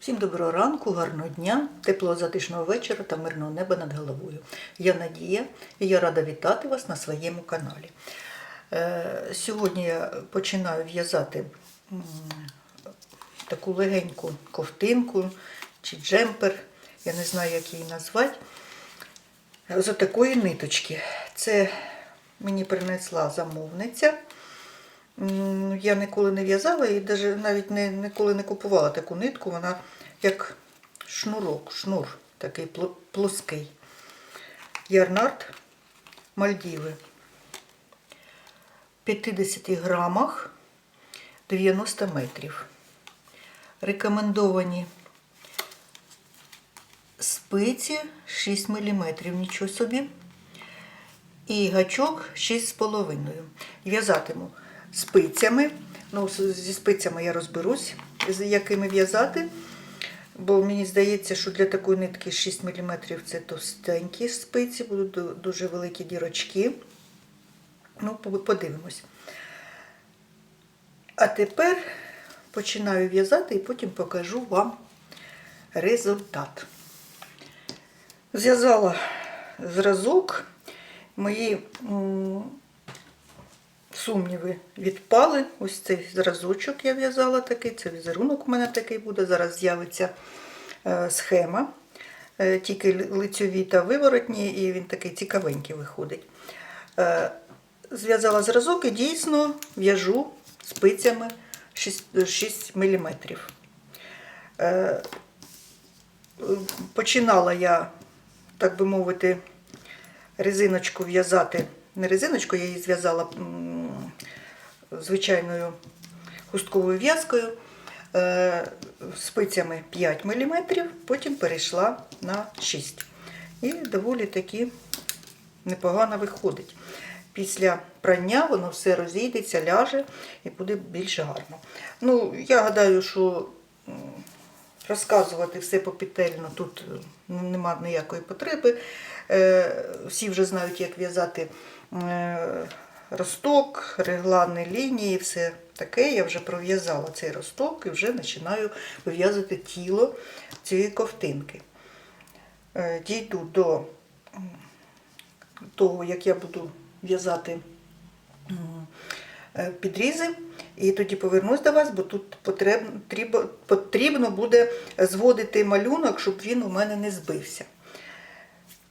Всім доброго ранку, гарного дня, теплого затишного вечора та мирного неба над головою. Я Надія і я рада вітати вас на своєму каналі. Е, Сьогодні я починаю в'язати таку легеньку ковтинку чи джемпер, я не знаю, як її назвати, з отакої ниточки. Це мені принесла замовниця. Я ніколи не в'язала і навіть не, ніколи не купувала таку нитку. Вона як шнурок, шнур такий плоский. Ярнард Мальдіви. В 50 грамах 90 метрів. Рекомендовані спиці 6 мм, нічого собі і гачок 6,5. В'язатиму спицями. Ну, зі спицями я розберусь, з якими в'язати. Бо мені здається, що для такої нитки 6 мм це товстенькі спиці, будуть дуже великі дірочки. Ну, подивимось. А тепер починаю в'язати і потім покажу вам результат. Зв'язала зразок. Мої сумніви відпали. Ось цей зразочок я в'язала такий, це візерунок у мене такий буде. Зараз з'явиться е, схема. Е, тільки лицьові та виворотні, і він такий цікавенький виходить. Е, зв'язала зразок і дійсно в'яжу спицями 6, 6 мм. Починала я, так би мовити, резиночку в'язати. Не резиночку, я її зв'язала звичайною хустковою в'язкою е, спицями 5 мм, потім перейшла на 6 І доволі таки непогано виходить. Після прання воно все розійдеться, ляже і буде більш гарно. Ну, я гадаю, що розказувати все попітельно тут е, нема ніякої потреби. Е, Всі вже знають, як в'язати росток, реглани лінії, все таке. Я вже пров'язала цей росток і вже починаю вив'язувати тіло цієї ковтинки. Е, Дійду до того, як я буду в'язати е, підрізи. І тоді повернусь до вас, бо тут потрібно, потрібно буде зводити малюнок, щоб він у мене не збився.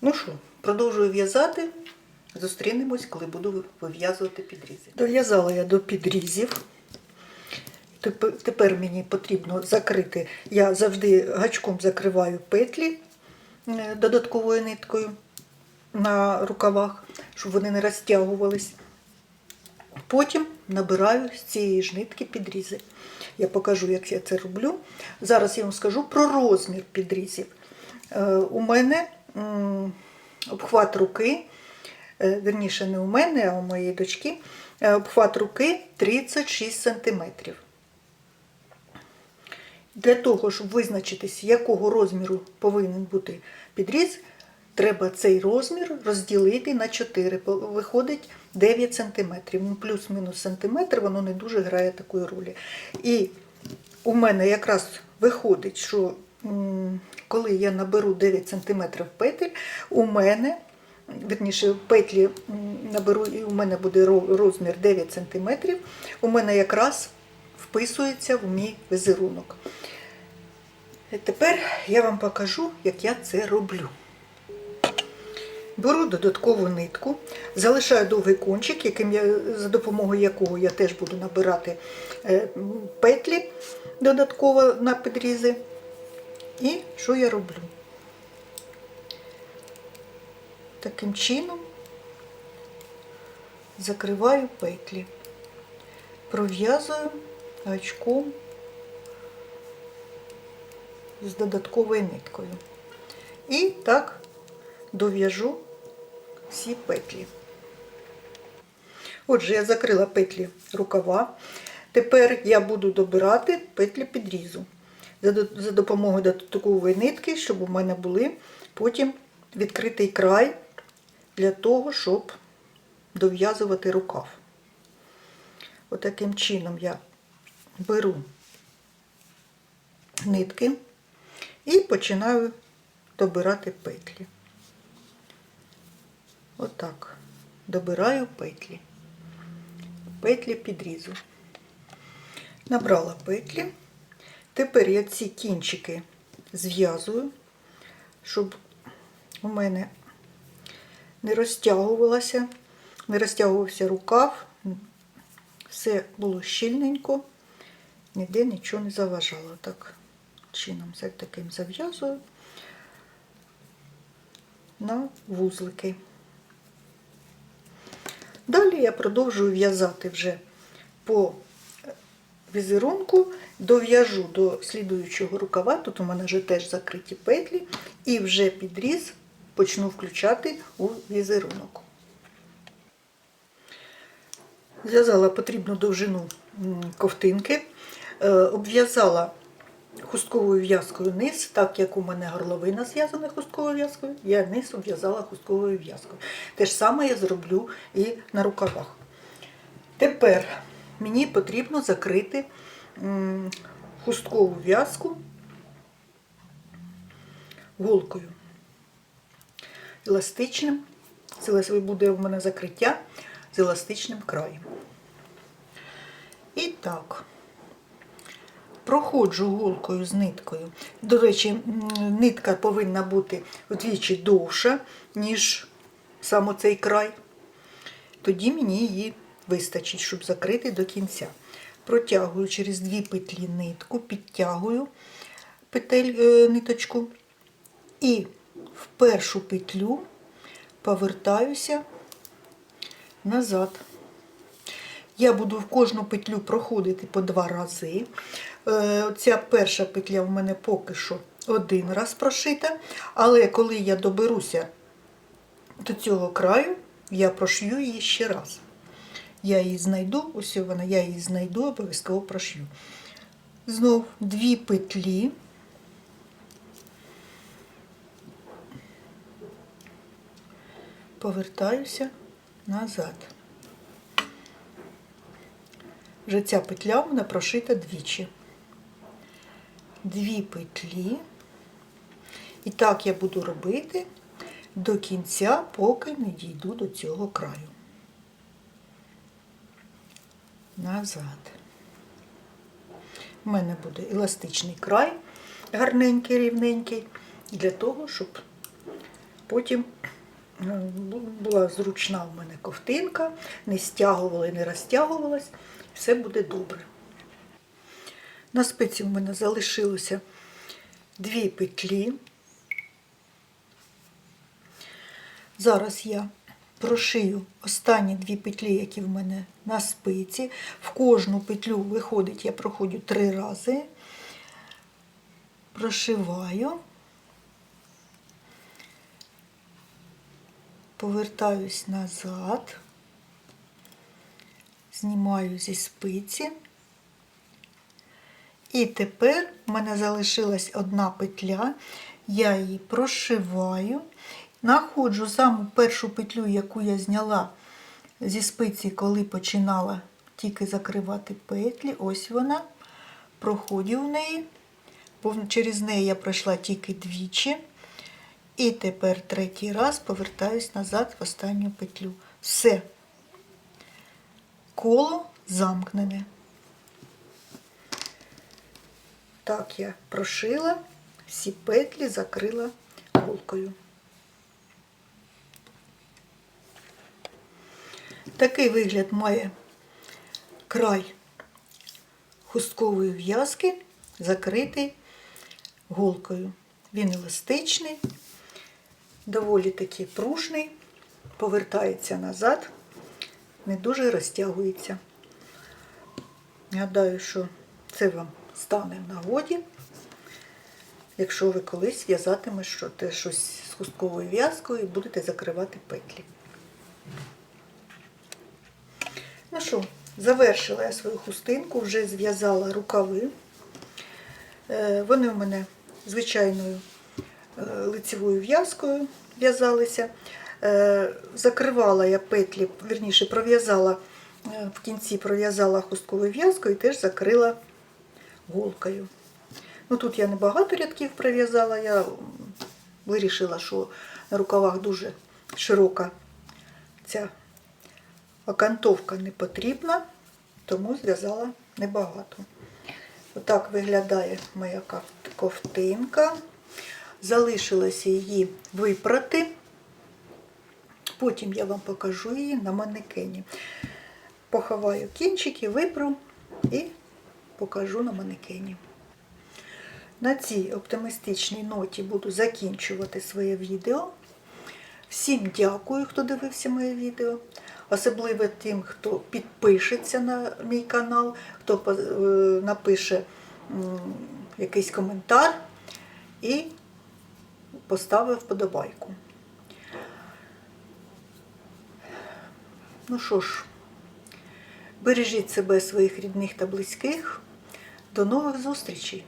Ну що, продовжую в'язати. Зустрінемось, коли буду вив'язувати підрізи. Дов'язала я до підрізів. Тепер, мені потрібно закрити. Я завжди гачком закриваю петлі е, додатковою ниткою на рукавах, щоб вони не розтягувались. Потім набираю з цієї ж нитки підрізи. Я покажу, як я це роблю. Зараз я вам скажу про розмір підрізів. Е, У мене обхват руки, верніше, не у мене, а у моєї дочки, е, обхват руки 36 см. Для того, щоб визначитись, якого розміру повинен бути підріз, треба цей розмір розділити на 4. Виходить 9 см. Ну, плюс-мінус сантиметр, воно не дуже грає такої ролі. І у мене якраз виходить, що коли я наберу 9 см петель, у мене, верніше, петлі наберу, і у мене буде розмір 9 см, у мене якраз вписується в мій візерунок. Тепер я вам покажу, як я це роблю. Беру додаткову нитку, залишаю довгий кончик, яким я, за допомогою якого я теж буду набирати е, петлі додатково на підрізи. І що я роблю? Таким чином закриваю петлі, пров'язую гачком з додатковою ниткою. І так дов'яжу всі петлі. Отже, я закрила петлі рукава. Тепер я буду добирати петлі підрізу за, допомогою додаткової нитки, щоб у мене були потім відкритий край для того, щоб дов'язувати рукав. Отаким чином я беру нитки, І починаю добирати петлі. Отак. Добираю петлі. Петлі підрізу. Набрала петлі. Тепер я ці кінчики зв'язую, щоб у мене не розтягувалося, не розтягувався рукав, все було щільненько, ніде нічого не заважало. Так чином таким зав'язую на вузлики. Далі я продовжую в'язати вже по візерунку, дов'яжу до слідуючого рукава, тут у мене вже теж закриті петлі, і вже підріз почну включати у візерунок. Зв'язала потрібну довжину ковтинки, е, обв'язала хустковою в'язкою низ, так як у мене горловина зв'язана хустковою в'язкою, я низ обв'язала хустковою в'язкою. Те ж саме я зроблю і на рукавах. Тепер мені потрібно закрити хусткову в'язку голкою. Еластичним. Це буде в мене закриття з еластичним краєм. І так, проходжу голкою з ниткою. До речі, нитка повинна бути вдвічі довша, ніж саме цей край. Тоді мені її вистачить, щоб закрити до кінця. Протягую через дві петлі нитку, підтягую петель, е, ниточку і в першу петлю повертаюся назад. Я буду в кожну петлю проходити по два рази. Е, Ця перша петля в мене поки що один раз прошита, але коли я доберуся до цього краю, я прошью її ще раз. Я її знайду, ось вона, я її знайду, обов'язково прошью. Знов дві петлі. Повертаюся назад. Вже ця петля в мене прошита двічі. Дві петлі. І так я буду робити до кінця, поки не дійду до цього краю. Назад. У мене буде еластичний край, гарненький, рівненький, для того, щоб потім була зручна в мене ковтинка, не стягувала і не розтягувалась, все буде добре. На спиці в мене залишилося дві петлі. Зараз я прошию останні дві петлі, які в мене на спиці. В кожну петлю виходить, я проходжу три рази, прошиваю, повертаюсь назад, знімаю зі спиці. І тепер в мене залишилась одна петля, я її прошиваю, знаходжу саму першу петлю, яку я зняла зі спиці, коли починала тільки закривати петлі. Ось вона, проходжу в неї, через неї я пройшла тільки двічі. І тепер третій раз повертаюсь назад в останню петлю. Все. Коло замкнене. Так я прошила, всі петлі закрила голкою. Такий вигляд має край хусткової в'язки, закритий голкою. Він еластичний, доволі таки пружний, повертається назад, не дуже розтягується. Гадаю, що це вам стане в нагоді, якщо ви колись в'язатимете щось з хустковою в'язкою і будете закривати петлі. Ну що, завершила я свою хустинку, вже зв'язала рукави. Е, Вони в мене звичайною лицевою в'язкою в'язалися. Е, Закривала я петлі, вірніше, пров'язала е, в кінці пров'язала хустковою в'язкою і теж закрила голкою. Ну тут я не багато рядків пров'язала, я вирішила, що на рукавах дуже широка ця окантовка не потрібна, тому зв'язала небагато. Отак виглядає моя ковтинка. Залишилося її випрати. Потім я вам покажу її на манекені. Поховаю кінчики, випру і покажу на манекені. На цій оптимістичній ноті буду закінчувати своє відео. Всім дякую, хто дивився моє відео. Особливо тим, хто підпишеться на мій канал, хто е, напише якийсь коментар і поставив вподобайку. Ну що ж, бережіть себе, своїх рідних та близьких. До нових зустрічей!